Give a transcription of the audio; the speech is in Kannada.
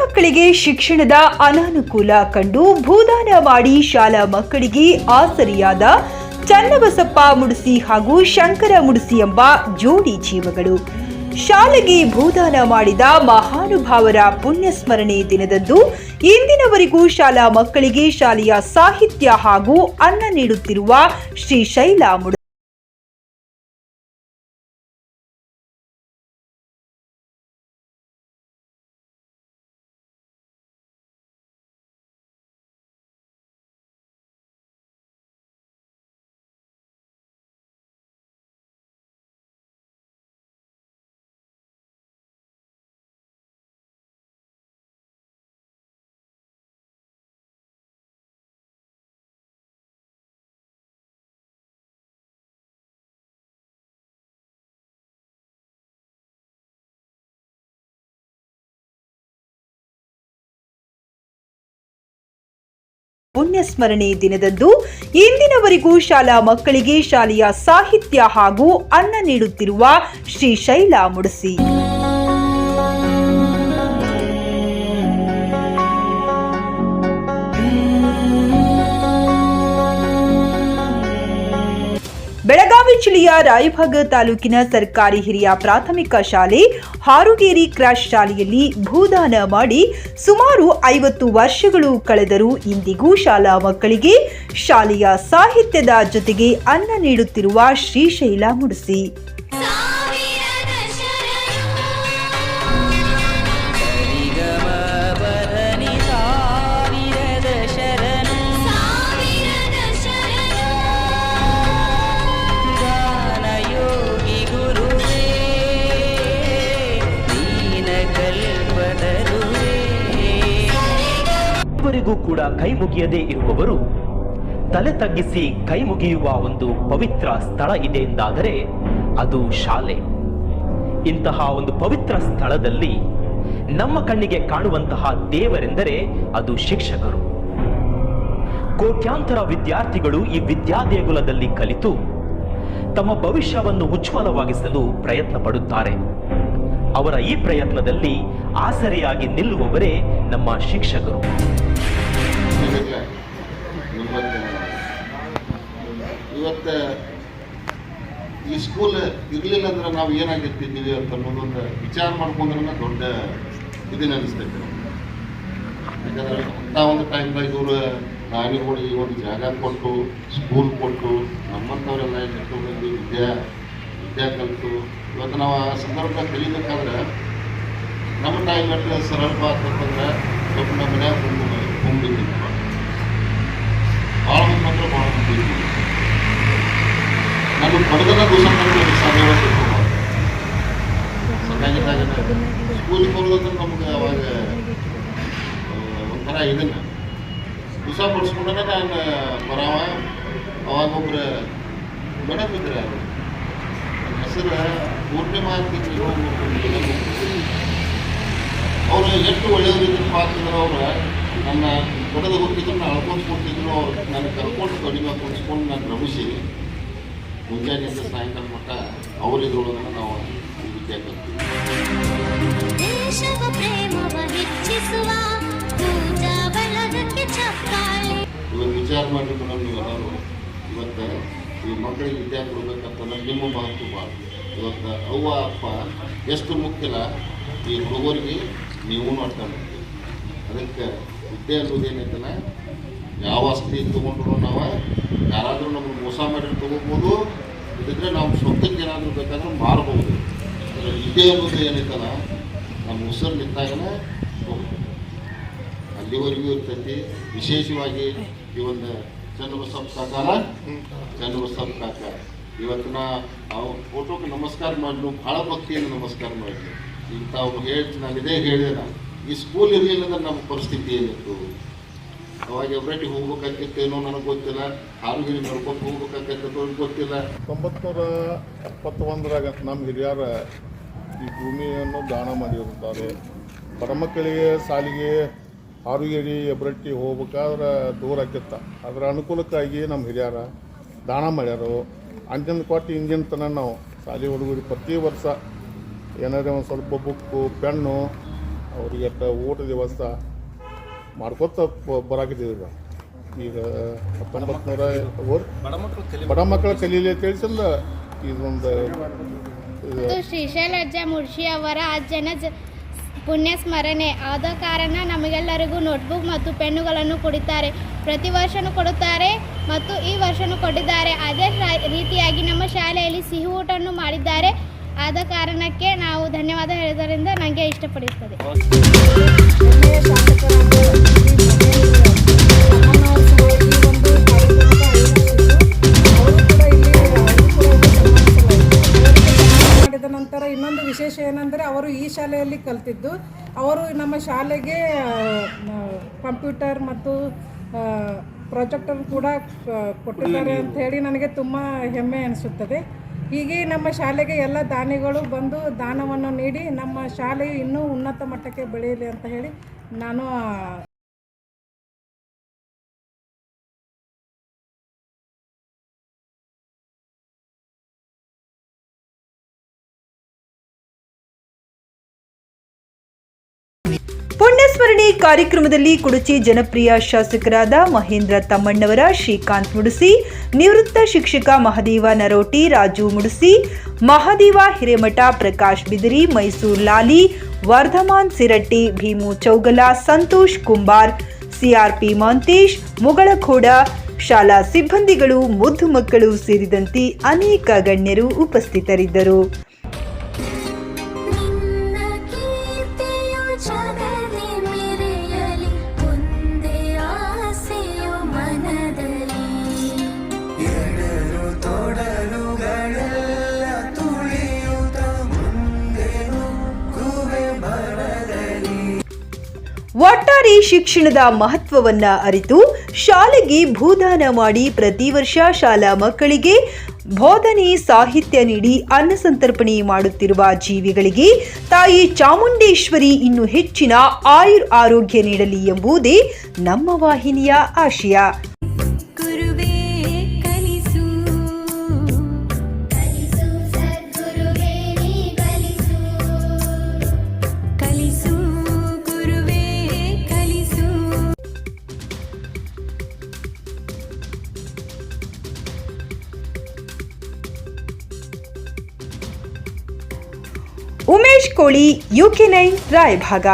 ಮಕ್ಕಳಿಗೆ ಶಿಕ್ಷಣದ ಅನಾನುಕೂಲ ಕಂಡು ಭೂದಾನ ಮಾಡಿ ಶಾಲಾ ಮಕ್ಕಳಿಗೆ ಆಸರಿಯಾದ ಚನ್ನಬಸಪ್ಪ ಮುಡಿಸಿ ಹಾಗೂ ಶಂಕರ ಮುಡಿಸಿ ಎಂಬ ಜೋಡಿ ಜೀವಗಳು. ಶಾಲೆಗೆ ಭೂದಾನ ಮಾಡಿದ ಮಹಾನುಭಾವರ ಪುಣ್ಯಸ್ಮರಣೆ ದಿನದಂದು ಇಂದಿನವರೆಗೂ ಶಾಲಾ ಮಕ್ಕಳಿಗೆ ಶಾಲೆಯ ಸಾಹಿತ್ಯ ಹಾಗೂ ಅನ್ನ ನೀಡುತ್ತಿರುವ ಶ್ರೀ ಶೈಲಾ ಪುಣ್ಯಸ್ಮರಣೆ ದಿನದಂದು ಇಂದಿನವರೆಗೂ ಶಾಲಾ ಮಕ್ಕಳಿಗೆ ಶಾಲೆಯ ಸಾಹಿತ್ಯ ಹಾಗೂ ಅನ್ನ ನೀಡುತ್ತಿರುವ ಶ್ರೀ ಶೈಲಾ ಮುಡಸಿ. ಬೆಳಗಾವಿ ಜಿಲ್ಲೆಯ ರಾಯಭಾಗ ತಾಲೂಕಿನ ಸರ್ಕಾರಿ ಹಿರಿಯ ಪ್ರಾಥಮಿಕ ಶಾಲೆ ಹಾರುಗೇರಿ ಕ್ರಾಶ್ ಶಾಲೆಯಲ್ಲಿ ಭೂದಾನ ಮಾಡಿ ಸುಮಾರು ಐವತ್ತು ವರ್ಷಗಳು ಕಳೆದರೂ ಇಂದಿಗೂ ಶಾಲಾ ಮಕ್ಕಳಿಗೆ ಶಾಲೆಯ ಸಾಹಿತ್ಯದ ಜೊತೆಗೆ ಅನ್ನ ನೀಡುತ್ತಿರುವ ಶ್ರೀಶೈಲ ಮುಡಿಸಿ. ಇವರಿಗೂ ಕೂಡ ಕೈ ಮುಗಿಯದೇ ಇರುವವರು, ತಲೆ ತಗ್ಗಿಸಿ ಕೈ ಮುಗಿಯುವ ಒಂದು ಪವಿತ್ರ ಸ್ಥಳ ಇದೆ ಎಂದಾದರೆ ಅದು ಶಾಲೆ. ಇಂತಹ ಒಂದು ಪವಿತ್ರ ಸ್ಥಳದಲ್ಲಿ ನಮ್ಮ ಕಣ್ಣಿಗೆ ಕಾಣುವಂತಹ ದೇವರೆಂದರೆ ಅದು ಶಿಕ್ಷಕರು. ಕೋಟ್ಯಾಂತರ ವಿದ್ಯಾರ್ಥಿಗಳು ಈ ವಿದ್ಯಾದೇಗುಲದಲ್ಲಿ ಕಲಿತು ತಮ್ಮ ಭವಿಷ್ಯವನ್ನು ಉಜ್ವಲವಾಗಿಸಲು ಪ್ರಯತ್ನ ಪಡುತ್ತಾರೆ. ಅವರ ಈ ಪ್ರಯತ್ನದಲ್ಲಿ ಆಸರೆಯಾಗಿ ನಿಲ್ಲುವವರೇ ನಮ್ಮ ಶಿಕ್ಷಕರು. ಇವತ್ತು ಈ ಸ್ಕೂಲ್ ಇರಲಿಲ್ಲ ಅಂದ್ರೆ ನಾವು ಏನಾಗಿರ್ತಿದ್ದೀವಿ ಅಂತ ಅನ್ನೋದೊಂದು ವಿಚಾರ ಮಾಡ್ಕೊಂಡ್ರೆ ದೊಡ್ಡ ಇದನ್ನ ಅನಿಸ್ತೈತೆ. ಯಾಕಂದ್ರೆ ಅಂಥ ಒಂದು ಟೈಮ್ದಾಗ ಇವರು ಈ ಒಂದು ಜಾಗ ಕೊಟ್ಟು ಸ್ಕೂಲ್ ಕೊಟ್ಟು, ನಮ್ಮಂಥವರೆಲ್ಲ ಎಷ್ಟೋ ಬಂದು ವಿದ್ಯಾ ವಿದ್ಯಾ ಕಲಿತು. ಇವತ್ತು ನಾವು ಆ ಸಂದರ್ಭ ಕಲಿಬೇಕಾದ್ರೆ ನಮ್ಮ ಟೈಮ್ ಎಟ್ಟು ಸರಳ ಅಂತಂದ್ರೆ ಸ್ವಲ್ಪ ನಮ್ಮ ಮನ್ಯಾಗ ಸ್ಕೂಲಿಗೆ ಬರೋದಂದ್ರೆ ನಮ್ಗೆ ಅವಾಗ ಒಂಥರ ಇದನ್ನ. ದಿವಸ ಪಡಿಸ್ಕೊಂಡ ನಾನು ಬರವ ಅವಾಗ ಒಬ್ರು ಮೇಡಮ್ ಇದ್ರೆ ಅವರು ಹೆಸರು ಪೂರ್ಣಿಮಾ ಅಂತಿದ್ರು ಅವರು ಎಷ್ಟು ಒಳ್ಳೆಯವರು ಇದ್ರಪ್ಪ ಅಂತಂದ್ರೆ ಅವ್ರು. ನನ್ನ ಕೊಡದ ಹುಟ್ಟಿದ್ರು ನಾನು ಅಳ್ಕೊಂಡು ಅವ್ರು ನನ್ನ ಕರ್ಕೊಂಡು ಕಡಿಮೆ ಕುಡಿಸ್ಕೊಂಡು ನಾನು ರಮಿಸಿ ಮುಂಜಾನೆಯಿಂದ ಸಾಯಂಕಾಲ ಮಟ್ಟ ಅವರಿದ್ರೊಳಗೆ ನಾವು ಈ ಕಲ್ತೀವಿ ಪ್ರೇಮವ ಹೆಚ್ಚಿಸುವ ಪೂಜಾ ಬಳಗಕ್ಕೆ ಚಪ್ಪಾಳೆ ವಿಚಾರ ಮಾಡಿ ಮೇಡಮ್ ನೀವೆಲ್ಲರೂ ಇವತ್ತು. ಈ ಮಕ್ಕಳಿಗೆ ವಿದ್ಯೆ ಕೊಡಬೇಕಂತ ನಿಮ್ಮ ಮಾತು ಭಾಳ ಇವತ್ತು ಅವ್ವ, ಅಪ್ಪ ಎಷ್ಟು ಮುಖ್ಯನ ಈ ಹುಡುಗರಿಗೆ ನೀವು ಮಾಡ್ತಾರೆ ಅದಕ್ಕೆ ವಿದ್ಯೆ ಅನ್ನೋದೇನೈತಲ್ಲ ಯಾವ ಆಸ್ತಿ ತೊಗೊಂಡ್ರು ನಾವು, ಯಾರಾದರೂ ನಮ್ಗೆ ಮೋಸ ಮಾಡಿ ತೊಗೋಬೋದು ಇದ್ರೆ ನಾವು ಸ್ವಂತಕ್ಕೆ ಏನಾದರೂ ಬೇಕಾದ್ರೆ ಮಾರ್ಬೋದು. ವಿದ್ಯೆ ಅನ್ನೋದು ಏನೈತಲ್ಲ ಉಸಿರು ಹೋಗ್ಬೇಕು ಅಲ್ಲಿವರೆಗೂ ಇರ್ತೈತಿ. ವಿಶೇಷವಾಗಿ ಈ ಒಂದು ಚನ್ನಬಸಪ್ಪ ಕಾಕಾರ ಚನ್ನಬಸಪ್ಪ ಕಾಕ ನಾ ಅವ್ರ ಫೋಟೋಕ್ಕೆ ನಮಸ್ಕಾರ ಮಾಡಲು ಭಾಳ ಭಕ್ತಿಯನ್ನು ನಮಸ್ಕಾರ ಮಾಡಿದ್ರು ಈಗ ತಾವು ಹೇಳ್ತೀನಿ ನಾನು ಇದೇ ಹೇಳಿದೆ ನಾನು. ಈ ಸ್ಕೂಲ್ ಇರಲಿಲ್ಲ ಅಂದ್ರೆ ನಮ್ಮ ಪರಿಸ್ಥಿತಿ ಏನಿತ್ತು? ಅವಾಗ ಎಬ್ರಟ್ಟಿಗೆ ಹೋಗ್ಬೇಕಾಗಿತ್ತೇನೋ ನನಗೆ ಗೊತ್ತಿಲ್ಲ. ಹಾರುಗಿರಿ ನಡ್ಕೊಂಡು ಹೋಗ್ಬೇಕಾಗಿತ್ತು ಗೊತ್ತಿಲ್ಲ. ತೊಂಬತ್ನೂರ ಎಪ್ಪತ್ತೊಂದರಾಗ ನಮ್ಮ ಹಿರಿಯರ ಈ ಭೂಮಿಯನ್ನು ದಾನ ಮಾಡಿರುತ್ತಾರೆ. ಬಡ ಮಕ್ಕಳಿಗೆ ಸಾಲಿಗೆ ಆರುಗೇರಿ ಎಬ್ರಟ್ಟಿ ಹೋಗ್ಬೇಕಾದ್ರೆ ದೂರ ಆಕಿತ್ತ. ಅದರ ಅನುಕೂಲಕ್ಕಾಗಿ ನಮ್ಮ ಹಿರಿಯರ ದಾನ ಮಾಡ್ಯಾರು. ಅಂಜನ್ ಕೊಟ್ಟು ಇಂಜಿನ್ ತನ ನಾವು ಶಾಲೆ ಹುಡುಗರು ಪ್ರತಿ ವರ್ಷ ಏನಾದ್ರೆ ಒಂದು ಸ್ವಲ್ಪ ಬುಕ್ಕು ಪೆನ್ನು ಅವರಿಗೆ ಊಟದ ವ್ಯವಸ್ಥೆ ಮಾಡ್ಕೊತ ಬರಾಕಿದ್ದೀವಿ ಈಗ. ಈಗ ಹತ್ತೊಂಬತ್ತು ನೂರ ಬಡ ಮಕ್ಕಳು ಕಲೀಲಿ ಅಂತ ಹೇಳಿಸಲ್ಲ ಇದೊಂದು ಇದು ಶ್ರೀಶೈಲಜ್ಜ ಮುರ್ಷಿ ಅವರ ಅಜ್ಜನ ಜ ಪುಣ್ಯ ಸ್ಮರಣೆ ಆದ ಕಾರಣ ನಮಗೆಲ್ಲರಿಗೂ ನೋಟ್ಬುಕ್ ಮತ್ತು ಪೆನ್ನುಗಳನ್ನು ಕೊಡುತ್ತಾರೆ. ಪ್ರತಿ ವರ್ಷವೂ ಕೊಡುತ್ತಾರೆ ಮತ್ತು ಈ ವರ್ಷವೂ ಕೊಟ್ಟಿದ್ದಾರೆ. ಅದೇ ರೀತಿಯಾಗಿ ನಮ್ಮ ಶಾಲೆಯಲ್ಲಿ ಸಿಹಿ ಊಟವನ್ನು ಮಾಡಿದ್ದಾರೆ. ಆದ ಕಾರಣಕ್ಕೆ ನಾವು ಧನ್ಯವಾದ ಹೇಳೋದರಿಂದ ನನಗೆ ಇಷ್ಟಪಡುತ್ತದೆ. ಏನಂದರೆ ಅವರು ಈ ಶಾಲೆಯಲ್ಲಿ ಕಲ್ತಿದ್ದು. ಅವರು ನಮ್ಮ ಶಾಲೆಗೆ ಕಂಪ್ಯೂಟರ್ ಮತ್ತು ಪ್ರಾಜೆಕ್ಟರ್ ಕೂಡ ಕೊಟ್ಟಿದ್ದಾರೆ ಅಂತ ಹೇಳಿ ನನಗೆ ತುಂಬ ಹೆಮ್ಮೆ ಅನಿಸುತ್ತದೆ. ಹೀಗೆ ನಮ್ಮ ಶಾಲೆಗೆ ಎಲ್ಲ ದಾನಿಗಳು ಬಂದು ದಾನವನ್ನು ನೀಡಿ ನಮ್ಮ ಶಾಲೆಯು ಇನ್ನೂ ಉನ್ನತ ಮಟ್ಟಕ್ಕೆ ಬೆಳೆಯಲಿ ಅಂತ ಹೇಳಿ ನಾನು ಪುಣ್ಯಸ್ಮರಣೆ ಕಾರ್ಯಕ್ರಮದಲ್ಲಿ ಕುಡಚಿ ಜನಪ್ರಿಯ ಶಾಸಕರಾದ ಮಹೇಂದ್ರ ತಮ್ಮಣ್ಣವರ ಶ್ರೀಕಾಂತ್ ಮುಡುಸಿ, ನಿವೃತ್ತ ಶಿಕ್ಷಕ ಮಹದೇವ ನರೋಟಿ, ರಾಜು ಮುಡುಸಿ, ಮಹದೇವ ಹಿರೇಮಠ ಪ್ರಕಾಶ್ ಬಿದಿರಿ, ಮೈಸೂರು ಲಾಲಿ, ವರ್ಧಮಾನ್ ಸಿರಟ್ಟಿ, ಭೀಮು ಚೌಗಲ, ಸಂತೋಷ್ ಕುಂಬಾರ್ ಸಿಆರ್ಪಿ ಮಾಂತೇಶ್, ಮುಗಳಖೋಡ, ಶಾಲಾ ಸಿಬ್ಬಂದಿಗಳು, ಮುದ್ದು ಮಕ್ಕಳು ಸೇರಿದಂತೆ ಅನೇಕ ಗಣ್ಯರು ಉಪಸ್ಥಿತರಿದ್ದರು. ಒಟ್ಟಾರೆ ಶಿಕ್ಷಣದ ಮಹತ್ವವನ್ನ ಅರಿತು ಶಾಲೆಗೆ ಭೂದಾನ ಮಾಡಿ ಪ್ರತಿ ವರ್ಷ ಶಾಲಾ ಮಕ್ಕಳಿಗೆ ಬೋಧನೆ, ಸಾಹಿತ್ಯ ನೀಡಿ ಅನ್ನಸಂತರ್ಪಣೆ ಮಾಡುತ್ತಿರುವ ಜೀವಿಗಳಿಗೆ ತಾಯಿ ಚಾಮುಂಡೇಶ್ವರಿ ಇನ್ನು ಹೆಚ್ಚಿನ ಆಯುರ್ ಆರೋಗ್ಯ ನೀಡಲಿ ಎಂಬುದೇ ನಮ್ಮ ವಾಹಿನಿಯ ಆಶಯ. ಉಮೇಶ್ ಕೋಳಿ ಯುಕೆ ನೈನ್ ರಾಯಭಾಗ.